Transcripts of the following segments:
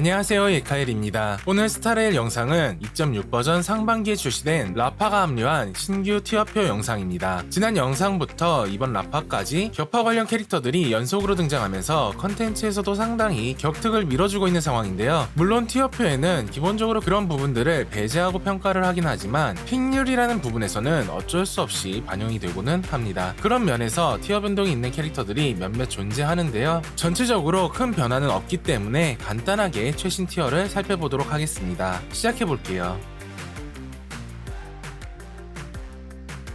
안녕하세요 예카엘입니다. 오늘 스타레일 영상은 2.6 버전 상반기에 출시된 라파가 합류한 신규 티어표 영상입니다. 지난 영상부터 이번 라파까지 격파 관련 캐릭터들이 연속으로 등장하면서 컨텐츠에서도 상당히 격특을 밀어주고 있는 상황인데요. 물론 티어표에는 기본적으로 그런 부분들을 배제하고 평가를 하긴 하지만 픽률이라는 부분에서는 어쩔 수 없이 반영이 되고는 합니다. 그런 면에서 티어 변동이 있는 캐릭터들이 몇몇 존재하는데요. 전체적으로 큰 변화는 없기 때문에 간단하게 최신 티어를 살펴보도록 하겠습니다. 시작해 볼게요.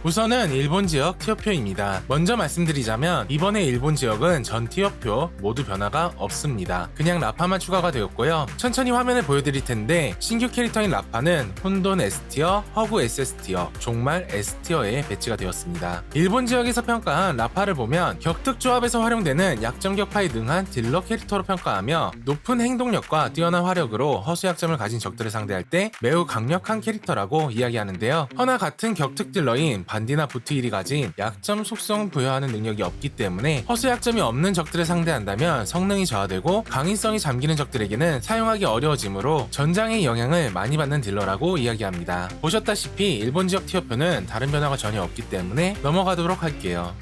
우선은 일본 지역 티어표입니다. 먼저 말씀드리자면 이번에 일본 지역은 전 티어표 모두 변화가 없습니다. 그냥 라파만 추가가 되었고요. 천천히 화면을 보여드릴 텐데 신규 캐릭터인 라파는 혼돈 S티어, 허구 SS티어, 종말 S티어에 배치가 되었습니다. 일본 지역에서 평가한 라파를 보면 격특 조합에서 활용되는 약점 격파에 능한 딜러 캐릭터로 평가하며 높은 행동력과 뛰어난 화력으로 허수 약점을 가진 적들을 상대할 때 매우 강력한 캐릭터라고 이야기하는데요. 허나 같은 격특 딜러인 반디나 부트일이 가진 약점 속성을 부여하는 능력이 없기 때문에 허수 약점이 없는 적들을 상대한다면 성능이 저하되고 강인성이 잠기는 적들에게는 사용하기 어려워지므로 전장의 영향을 많이 받는 딜러라고 이야기합니다. 보셨다시피 일본 지역 티어표는 다른 변화가 전혀 없기 때문에 넘어가도록 할게요.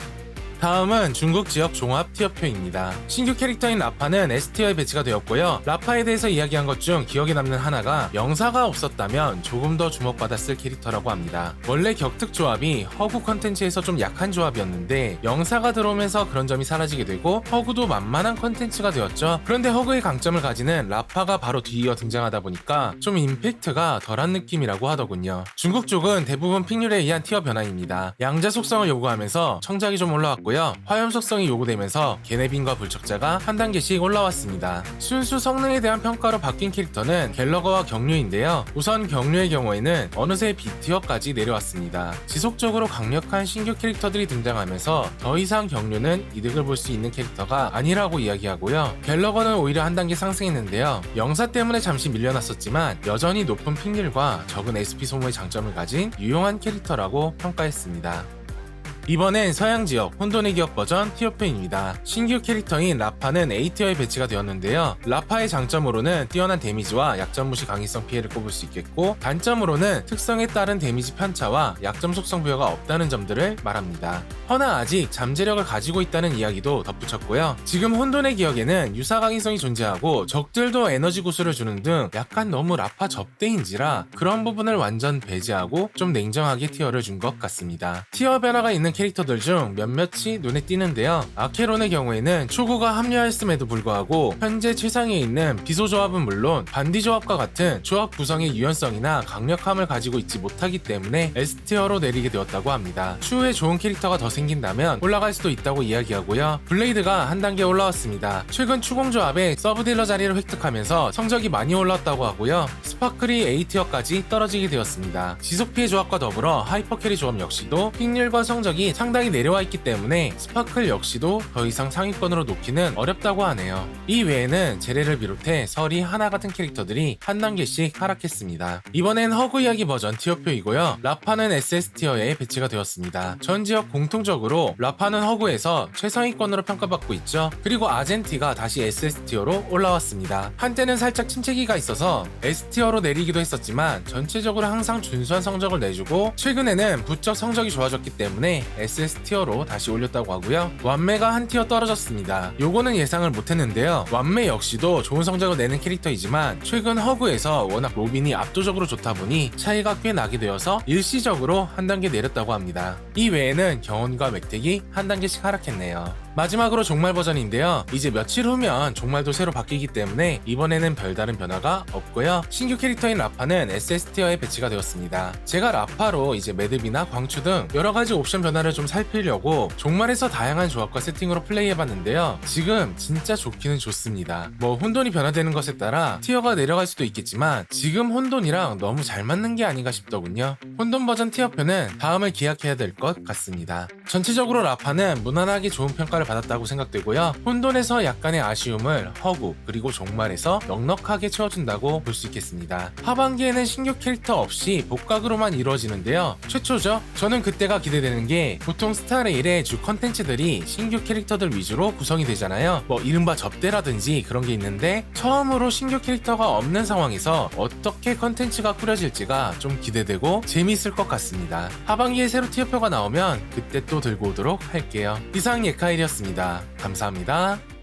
다음은 중국 지역 종합 티어표입니다. 신규 캐릭터인 라파는 S티어에 배치가 되었고요. 라파에 대해서 이야기한 것 중 기억에 남는 하나가 영사가 없었다면 조금 더 주목받았을 캐릭터라고 합니다. 원래 격특 조합이 허구 컨텐츠에서 좀 약한 조합이었는데 영사가 들어오면서 그런 점이 사라지게 되고 허구도 만만한 컨텐츠가 되었죠. 그런데 허구의 강점을 가지는 라파가 바로 뒤이어 등장하다 보니까 좀 임팩트가 덜한 느낌이라고 하더군요. 중국 쪽은 대부분 픽률에 의한 티어 변화입니다. 양자 속성을 요구하면서 청작이 좀 올라왔고요. 화염 속성이 요구되면서 게네빈과 불척자가 한 단계씩 올라왔습니다. 순수 성능에 대한 평가로 바뀐 캐릭터는 갤러거와 경류인데요. 우선 경류의 경우에는 어느새 B티어까지 내려왔습니다. 지속적으로 강력한 신규 캐릭터들이 등장하면서 더 이상 경류는 이득을 볼 수 있는 캐릭터가 아니라고 이야기하고요. 갤러거는 오히려 한 단계 상승했는데요. 영사 때문에 잠시 밀려났었지만 여전히 높은 픽률과 적은 SP 소모의 장점을 가진 유용한 캐릭터라고 평가했습니다. 이번엔 서양 지역 혼돈의 기억 버전 티어표입니다. 신규 캐릭터인 라파는 A티어에 배치가 되었는데요. 라파의 장점으로는 뛰어난 데미지와 약점 무시 강의성 피해를 꼽을 수 있겠고 단점으로는 특성에 따른 데미지 편차와 약점 속성 부여가 없다는 점들을 말합니다. 허나 아직 잠재력을 가지고 있다는 이야기도 덧붙였고요. 지금 혼돈의 기억에는 유사 강의성이 존재하고 적들도 에너지 구슬을 주는 등 약간 너무 라파 접대인지라 그런 부분을 완전 배제하고 좀 냉정하게 티어를 준 것 같습니다. 티어 변화가 있는 캐릭터들 중 몇몇이 눈에 띄는데요. 아케론의 경우에는 초구가 합류했음에도 불구하고 현재 최상에 있는 비소 조합은 물론 반디 조합과 같은 조합 구성의 유연성이나 강력함을 가지고 있지 못하기 때문에 S티어로 내리게 되었다고 합니다. 추후에 좋은 캐릭터가 더 생긴다면 올라갈 수도 있다고 이야기하고요. 블레이드가 한 단계 올라왔습니다. 최근 추공 조합에 서브 딜러 자리를 획득하면서 성적이 많이 올랐다고 하고요. 스파클이 A티어까지 떨어지게 되었습니다. 지속 피해 조합과 더불어 하이퍼 캐리 조합 역시도 픽률과 성적이 상당히 내려와 있기 때문에 스파클 역시도 더 이상 상위권으로 놓기는 어렵다고 하네요. 이 외에는 제레를 비롯해 설이 하나 같은 캐릭터들이 한 단계씩 하락했습니다. 이번엔 허그 이야기 버전 티어표이고요. 라파는 SS 티어에 배치가 되었습니다. 전 지역 공통적으로 라파는 허그에서 최상위권으로 평가받고 있죠. 그리고 아젠티가 다시 SS 티어로 올라왔습니다. 한때는 살짝 침체기가 있어서 S 티어로 내리기도 했었지만 전체적으로 항상 준수한 성적을 내주고 최근에는 부쩍 성적이 좋아졌기 때문에 SS 티어로 다시 올렸다고 하고요. 완매가 한 티어 떨어졌습니다. 요거는 예상을 못했는데요. 완매 역시도 좋은 성적을 내는 캐릭터이지만 최근 허그에서 워낙 로빈이 압도적으로 좋다 보니 차이가 꽤 나게 되어서 일시적으로 한 단계 내렸다고 합니다. 이 외에는 경원과 맥택이 한 단계씩 하락했네요. 마지막으로 종말 버전인데요. 이제 며칠 후면 종말도 새로 바뀌기 때문에 이번에는 별다른 변화가 없고요. 신규 캐릭터인 라파는 SS티어에 배치가 되었습니다. 제가 라파로 이제 매듭이나 광추 등 여러 가지 옵션 변화를 좀 살피려고 종말에서 다양한 조합과 세팅으로 플레이해봤는데요. 지금 진짜 좋기는 좋습니다. 뭐 혼돈이 변화되는 것에 따라 티어가 내려갈 수도 있겠지만 지금 혼돈이랑 너무 잘 맞는 게 아닌가 싶더군요. 혼돈 버전 티어표는 다음을 기약해야 될 것 같습니다. 전체적으로 라파는 무난하게 좋은 평가를 받았다고 생각되고요. 혼돈에서 약간의 아쉬움을 허구 그리고 종말에서 넉넉하게 채워준다고 볼 수 있겠습니다. 하반기에는 신규 캐릭터 없이 복각으로만 이루어지는데요. 최초죠. 저는 그때가 기대되는 게게 보통 스타레일의 주 컨텐츠들이 신규 캐릭터들 위주로 구성이 되잖아요. 뭐 이른바 접대라든지 그런 게 있는데 처음으로 신규 캐릭터가 없는 상황에서 어떻게 컨텐츠가 꾸려질지가 좀 기대되고 재미있을 것 같습니다. 하반기에 새로 티어표가 나오면 그때 또 들고 오도록 할게요. 이상 예카일이었 습니다. 감사합니다.